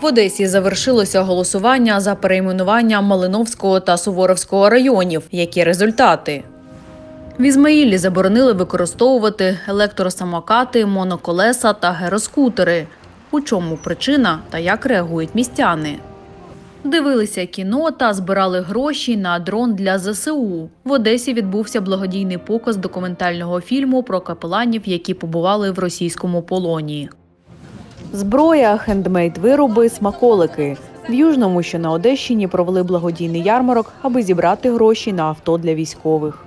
В Одесі завершилося голосування за перейменування Малиновського та Суворовського районів. Які результати? В Ізмаїлі заборонили використовувати електросамокати, моноколеса та героскутери. У чому причина та як реагують містяни? Дивилися кіно та збирали гроші на дрон для ЗСУ. В Одесі відбувся благодійний показ документального фільму про капеланів, які побували в російському полоні. Зброя, хендмейд вироби, смаколики. В Южному, що на Одещині, провели благодійний ярмарок, аби зібрати гроші на авто для військових.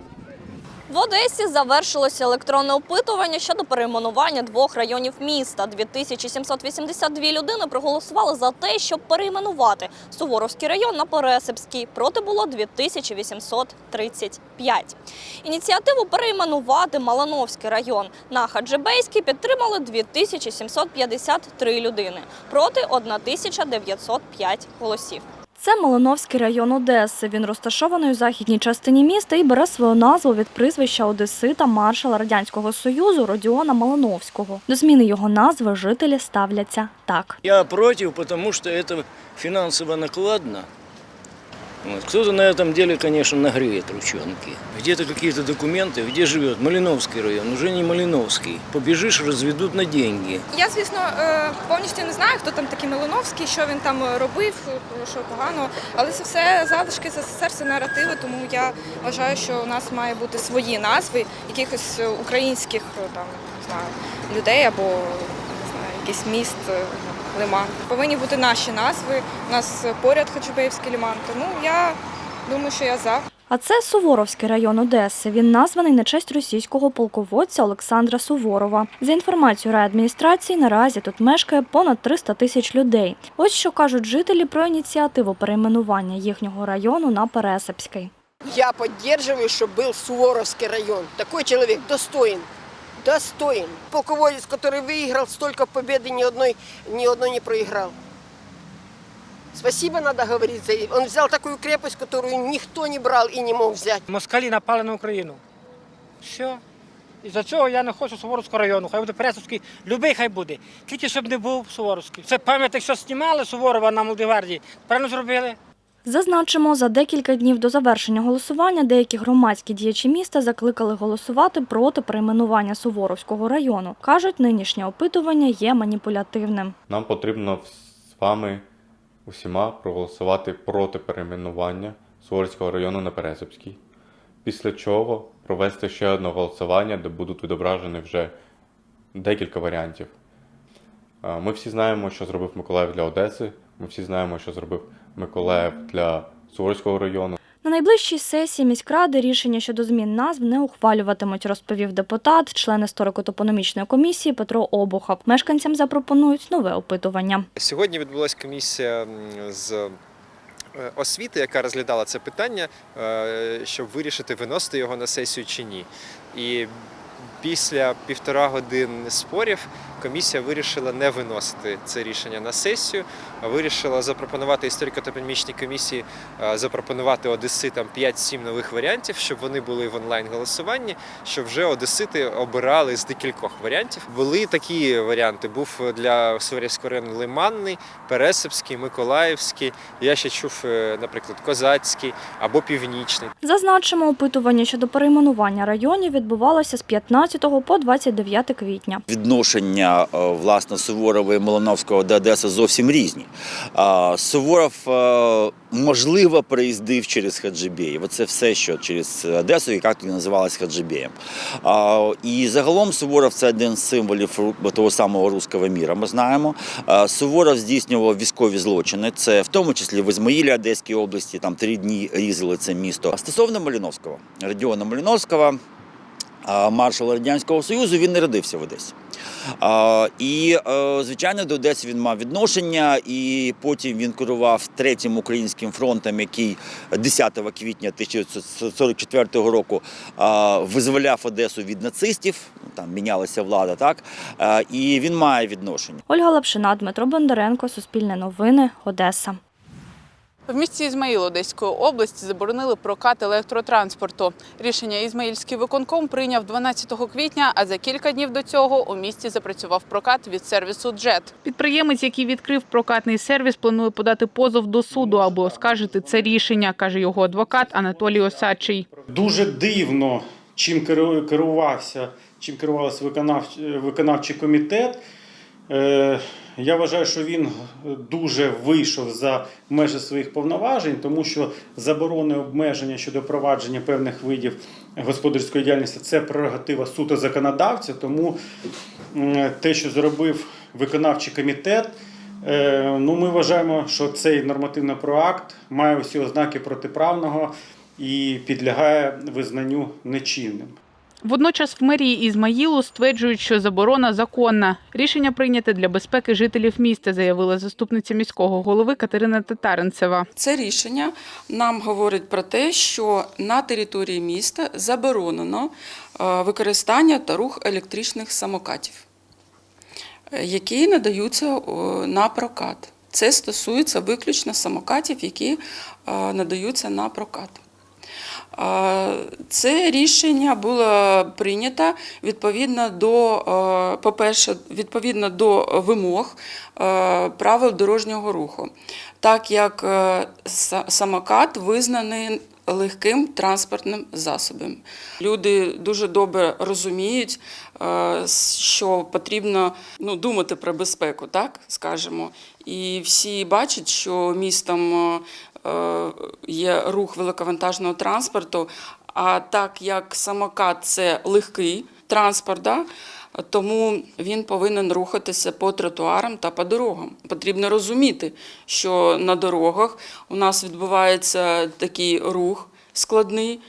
В Одесі завершилося електронне опитування щодо перейменування двох районів міста. 2782 людини проголосували за те, щоб перейменувати Суворовський район на Пересипський. Проти було 2835. Ініціативу перейменувати Малановський район на Хаджибейський підтримали 2753 людини. Проти 1905 голосів. Це Малиновський район Одеси. Він розташований у західній частині міста і бере свою назву від прізвища Одесита маршала Радянського Союзу Родіона Малиновського. До зміни його назви жителі ставляться так. Я проти, тому що це фінансово накладно. Вот. Кто-то на этом деле, конечно, нагреет ручонки. Где-то какие-то документы, где живет Малиновский район, уже не Малиновский. Побежишь, разведут на деньги. Я, звісно, е, повністю не знаю, хто там такий Милоновський, що він там робив, що погано, але це все залишки СССР, це наративи, тому я вважаю, що у нас має бути свої назви якихось е, українських е, там не знаю, людей або не знаю, якийсь міст. Лиман. Повинні бути наші назви. У нас поряд Хаджибеївський лиман. Тому я думаю, що я за. А це Суворовський район Одеси. Він названий на честь російського полководця Олександра Суворова. За інформацією райадміністрації, наразі тут мешкає понад 300 тисяч людей. Ось що кажуть жителі про ініціативу перейменування їхнього району на Пересипський. Я поддерживаю, чтобы был Суворовский район. Такой человек достоин Достоин. Полководец, который выиграл столько побед и ни одной, ни одной не проиграл. Спасибо надо говорить за это. Он взял такую крепость, которую никто не брал и не мог взять. Москалі напали на Україну. Все. І за цього я не хочу Суворовського району. Хай буде Пересовський, любий хай буде. Тільки щоб не був Суворовський. Це пам'ятник, що знімали Суворова на Молдиварді. Правильно зробили? Зазначимо, за декілька днів до завершення голосування деякі громадські діячі міста закликали голосувати проти перейменування Суворовського району. кажуть, нинішнє опитування є маніпулятивним. Нам потрібно з вами усіма проголосувати проти перейменування Суворського району на Пересипський. Після чого провести ще одне голосування, де будуть відображені вже декілька варіантів. Е, Ми всі знаємо, що зробив Миколаїв для Одеси. Ми всі знаємо, що зробив Миколаїв для Суворського району. На найближчій сесії міськради рішення щодо змін назв не ухвалюватимуть, розповів депутат, член історико-топономічної комісії Петро Обухов. Мешканцям запропонують нове опитування. Сьогодні відбулася комісія з е, освіти, яка розглядала це питання, е, щоб вирішити, виносити його на сесію чи ні. І після півтора години спорів комісія вирішила не виносити це рішення на сесію, а вирішила запропонувати історико-топономічній комісії е, запропонувати одеситам 5-7 нових варіантів, щоб вони були в онлайн голосуванні, щоб вже одесити обирали з декількох варіантів. Були такі варіанти. Був для Суворівського району Лиманний, Пересипський, Миколаївський. Я ще чув, е, наприклад, Козацький або Північний. Зазначимо, опитування щодо перейменування районів відбувалося з 15 по 29 квітня. відношення е, власне Суворова і Малиновського до Одеси зовсім різні. Суворов е, можливо приїздив через Хаджибєєв. Це все, що через Одесу, яка тоді називалась Хаджибєєм. І загалом Суворов це один з символів того самого руського міра. Ми знаємо. Суворов здійснював військові злочини. Це в тому числі в Ізмаїлі Одеській області, там три дні різали це місто. Стосовно Малиновського, Родіона Малиновського. А, маршала Радянського Союзу, він народився в Одесі. І, е, звичайно, до Одеси він мав відношення, і потім він керував третім українським фронтом, який 10 квітня 1944 року визволяв Одесу від нацистів. Там мінялася влада, так? І він має відношення. Ольга Лапшина, Дмитро Бондаренко, Суспільне новини, Одеса. В місті Ізмаїл Одеської області заборонили прокат електротранспорту. Рішення Ізмаїльський виконком прийняв 12 квітня, а за кілька днів до цього у місті запрацював прокат від сервісу Джет. Підприємець, який відкрив прокатний сервіс, планує подати позов до суду, аби оскаржити це рішення, каже його адвокат Анатолій Осадчий. Дуже дивно, чим керу- керувався, чим керувався виконавчий, виконавчий комітет. Я вважаю, що він дуже вийшов за межі своїх повноважень, тому що заборони обмеження щодо провадження певних видів господарської діяльності це прерогатива суто законодавця. Тому те, що зробив виконавчий комітет, е, ну ми вважаємо, що цей нормативний проакт має усі ознаки протиправного і підлягає визнанню нечинним. Водночас в мерії Ізмаїлу стверджують, що заборона законна. Рішення прийняте для безпеки жителів міста, заявила заступниця міського голови Катерина Татаринцева. Це рішення нам говорить про те, що на території міста заборонено е, використання та рух електричних самокатів, е, які надаються на прокат. Це стосується виключно самокатів, які е, надаються на прокат. Це рішення було прийнято відповідно до, по-перше, відповідно до вимог правил дорожнього руху, так як е, самокат визнаний легким транспортним засобом. Люди дуже добре розуміють, що потрібно ну, думати про безпеку, так скажемо. І всі бачать, що містом е, є рух великовантажного транспорту. А так як самокат це легкий транспорт, да, тому він повинен рухатися по тротуарам та по дорогам. Потрібно розуміти, що на дорогах у нас відбувається такий рух складний,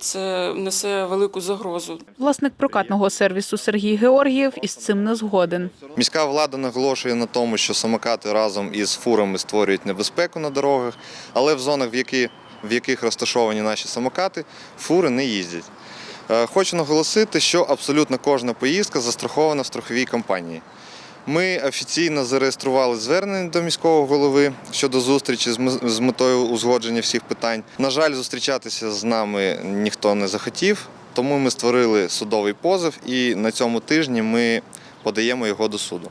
це несе велику загрозу. Власник прокатного сервісу Сергій Георгієв із цим не згоден. Міська влада наголошує на тому, що самокати разом із фурами створюють небезпеку на дорогах, але в зонах, в, які, в яких розташовані наші самокати, фури не їздять. Е, Хочу наголосити, що абсолютно кожна поїздка застрахована в страховій компанії. Ми офіційно зареєстрували звернення до міського голови щодо зустрічі з метою узгодження всіх питань. На жаль, зустрічатися з нами ніхто не захотів, тому ми створили судовий позов і на цьому тижні ми подаємо його до суду.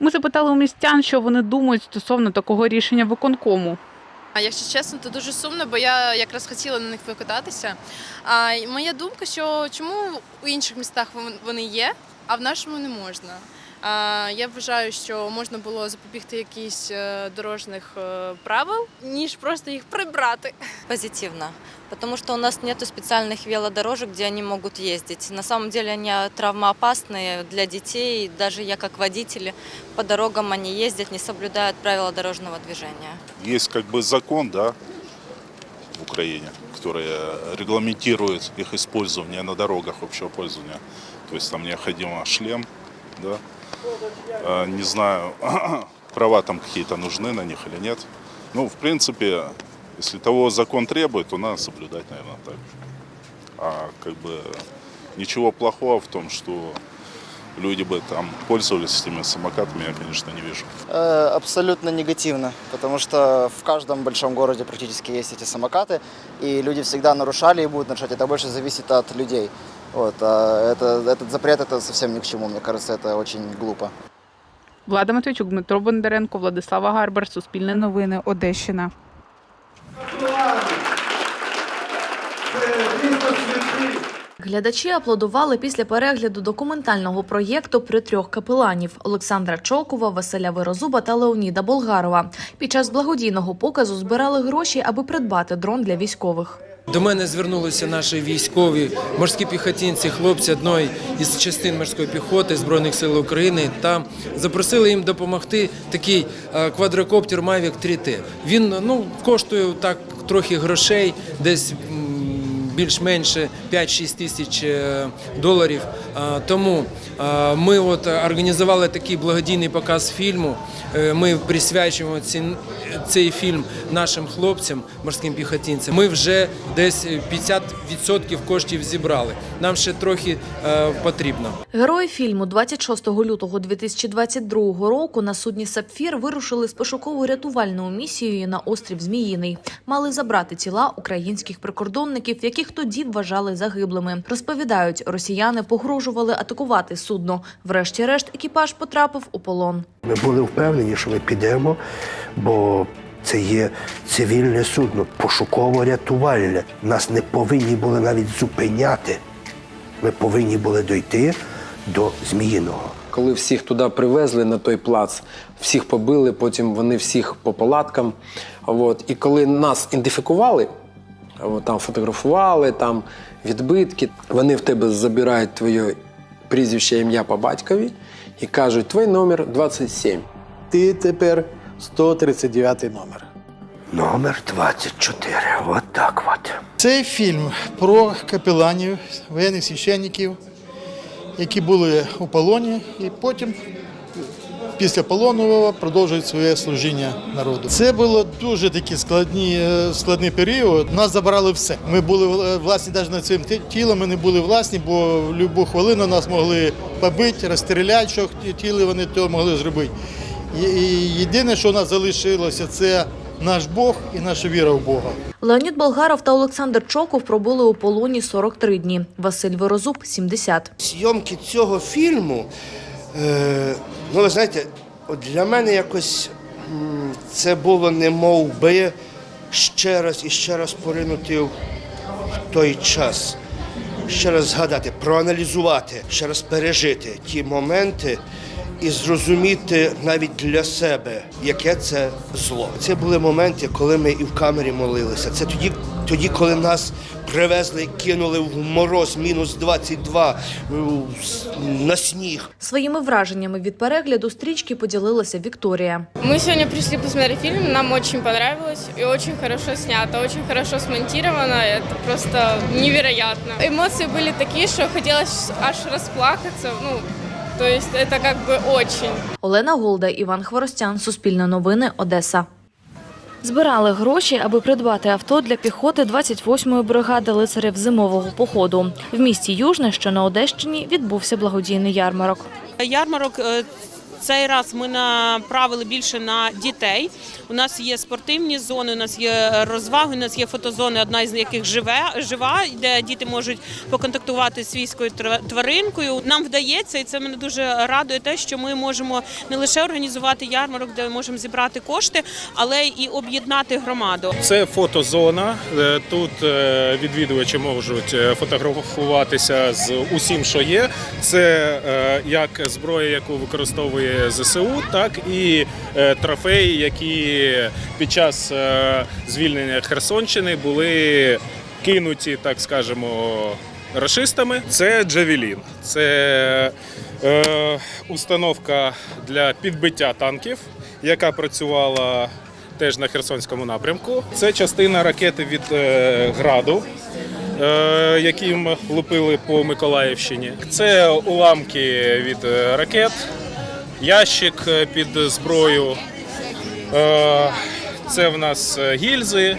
Ми запитали у містян, що вони думають стосовно такого рішення виконкому. А якщо чесно, то дуже сумно, бо я якраз хотіла на них покататися. А й моя думка, що чому у інших містах вон- вони є, а в нашому не можна. А, я вважаю, що можна було запобігти якісь е, дорожніх е, правил, ніж просто їх прибрати. Позитивно, потому что у нас нету специальных велодорожек, где они могут ездить. На самом деле они травмоопасные для детей, даже я как водитель по дорогам они ездят, не соблюдают правила дорожного движения. Есть как бы закон, да, в Украине, который регламентирует их использование на дорогах общего пользования. То есть там необходимо шлем, да. Э, Не знаю, права там какие-то нужны на них или нет. Ну, в принципе, если того закон требует, то надо соблюдать, наверное, так. А как бы ничего плохого в том, что люди бы там пользовались этими самокатами, я, конечно, не вижу. Э, Абсолютно негативно, потому что в каждом большом городе практически есть эти самокаты, и люди всегда нарушали и будут нарушать. Это больше зависит от людей. Вот, а это, этот запрет это совсем ни к чему, мне кажется, это очень глупо. Влада Матвійчук, Дмитро Бондаренко, Владислава Гарбар, Суспільне новини, Одещина. Глядачі аплодували після перегляду документального проєкту про трьох капеланів Олександра Чокова, Василя Вирозуба та Леоніда Болгарова. Під час благодійного показу збирали гроші, аби придбати дрон для військових. До мене звернулися наші військові морські піхотинці, хлопці одної із частин морської піхоти збройних сил України та запросили їм допомогти такий е, квадрокоптер Mavic 3T. Він ну коштує так трохи грошей, десь більш-менш 5-6 тисяч е, доларів. Е, Тому е, ми от організували такий благодійний показ фільму. Ми присвячуємо цей фільм нашим хлопцям, морським піхотинцям. Ми вже десь 50% коштів зібрали. Нам ще трохи потрібно. Герої фільму 26 лютого 2022 року на судні Сапфір вирушили з пошуково-рятувальною місією на острів Зміїний. Мали забрати тіла українських прикордонників, яких тоді вважали загиблими. Розповідають, росіяни погрожували атакувати судно. Врешті-решт, екіпаж потрапив у полон. Ми були впевнені, що ми підемо, бо це є цивільне судно, пошуково-рятувальне. Нас не повинні були навіть зупиняти. Ми повинні були дойти до Зміїного. Коли всіх туди привезли на той плац, всіх побили, потім вони всіх по палаткам. От. І коли нас ідентифікували, там фотографували, там відбитки, вони в тебе забирають твоє прізвище, ім'я по батькові і кажуть, твій номер 27. Ти тепер 139 номер. Номер 24. От так от. Цей фільм про капеланів, воєнних священників, які були у полоні, і потім, після полону, продовжують своє служіння народу. Це було дуже такий складні, е, складний період. Нас забрали все. Ми були е, власні навіть над цим тілом, ми не були власні, бо в будь-яку хвилину нас могли побити, розстріляти, що хотіли вони то могли зробити. І, і єдине, що у нас залишилося, це наш Бог і наша віра в Бога. Леонід Болгаров та Олександр Чоков пробули у полоні 43 дні. Василь Ворозуб 70. Зйомки цього фільму, е, ну ви знаєте, от для мене якось це було не мов би ще раз і ще раз поринути в той час. Ще раз згадати, проаналізувати, ще раз пережити ті моменти і зрозуміти навіть для себе, яке це зло. Це були моменти, коли ми і в камері молилися. Це тоді, тоді коли нас привезли, кинули в мороз мінус 22 в с- на сніг. Своїми враженнями від перегляду стрічки поділилася Вікторія. Мы сегодня пришли посмотреть фильм, нам очень понравилось и очень хорошо снято, очень хорошо смонтировано, это просто невероятно. Эмоции были такие, что хотелось аж расплакаться, ну, то есть это как бы очень. Олена Голда, Іван Хворостян, Суспільне новини, Одеса. Збирали гроші, аби придбати авто для піхоти 28-ї бригади лицарів зимового походу. В місті Южне, що на Одещині, відбувся благодійний ярмарок. Ярмарок е, цей раз ми направили більше на дітей. У нас є спортивні зони, у нас є розваги, у нас є фотозони, одна із яких живе жива, де діти можуть поконтактувати з свійською тваринкою. Нам вдається, і це мене дуже радує те, що ми можемо не лише організувати ярмарок, де ми можемо зібрати кошти, але і об'єднати громаду. Це фотозона. Е, Тут е, відвідувачі можуть е, фотографуватися з усім, що є. Це як зброя, яку використовує ЗСУ, так і е, трофеї, які під час е, звільнення Херсонщини були кинуті, так скажемо, рашистами. Це Джавелін. Це е, установка для підбиття танків, яка працювала теж на Херсонському напрямку. Це частина ракети від е, граду. е, Яким лупили по Миколаївщині. Це уламки від е, ракет, ящик е, під зброю. Е, Це в нас е, гільзи.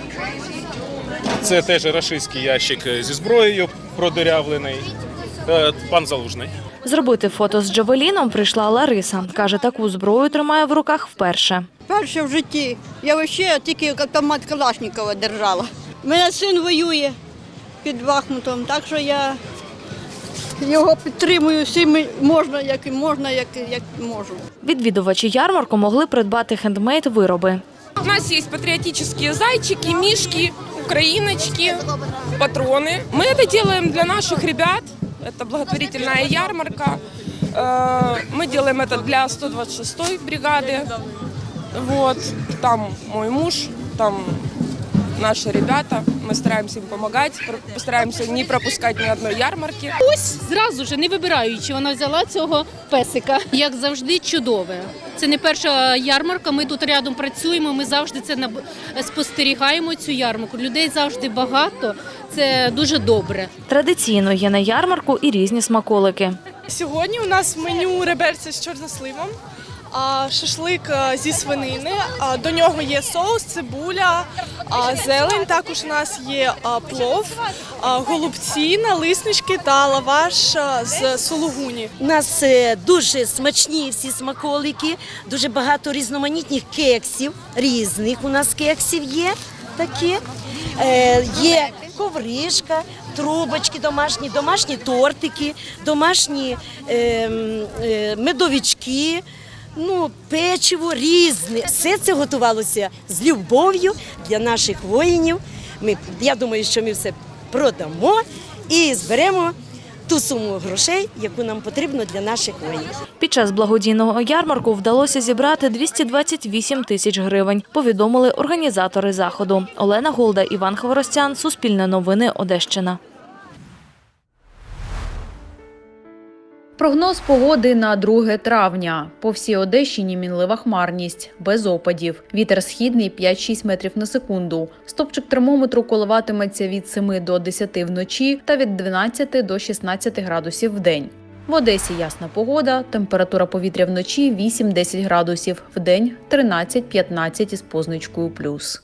Це теж рашистський ящик зі зброєю продирявлений. Пан Залужний. Зробити фото з Джавеліном прийшла Лариса. Каже, таку зброю тримає в руках вперше. Перше в житті. Я вообще тільки автомат Калашникова держала. У мене син воює під Бахмутом, так що я його підтримую всім можна, як і можна, як, як можу. Відвідувачі ярмарку могли придбати хендмейд вироби. У нас есть патриотические зайчики, мишки, украиночки, патроны. Мы это делаем для наших ребят. Это благотворительная ярмарка. Э, Мы делаем это для 126-й бригады. Вот. Там мой муж, там наши ребята. Мы стараемся им помогать, постараемся не пропускать ни одной ярмарки. Ось зразу ж, не вибираючи, вона взяла цього песика. Як завжди, чудове. Це не перша ярмарка. Ми тут рядом працюємо. Ми завжди це наб- спостерігаємо. Цю ярмарку. Людей завжди багато. Це дуже добре. Традиційно є на ярмарку і різні смаколики. Сьогодні у нас меню реберця з чорносливом, шашлик а, зі свинини. До нього є соус, цибуля, зелень. Також у нас є плов, голубці, налиснички та лаваш з сулугуні. У нас е, дуже смачні всі смаколики, дуже багато різноманітних кексів, різних у нас кексів є такі. Е, є ковришка, трубочки домашні, домашні тортики, домашні е, е, медовички. Ну, печиво різне. Все це готувалося з любов'ю для наших воїнів. Ми, я думаю, що ми все продамо і зберемо ту суму грошей, яку нам потрібно для наших воїнів. Під час благодійного ярмарку вдалося зібрати 228 тисяч гривень. Повідомили організатори заходу. Олена Голда, Іван Хворостян, Суспільне новини, Одещина. Прогноз погоди на 2 травня. По всій Одещині мінлива хмарність, без опадів. Вітер східний 5-6 метрів на секунду. Стопчик термометру коливатиметься від 7 до 10 вночі та від 12 до 16 градусів в день. В Одесі ясна погода, температура повітря вночі 8-10 градусів, в день 13-15 із позначкою плюс.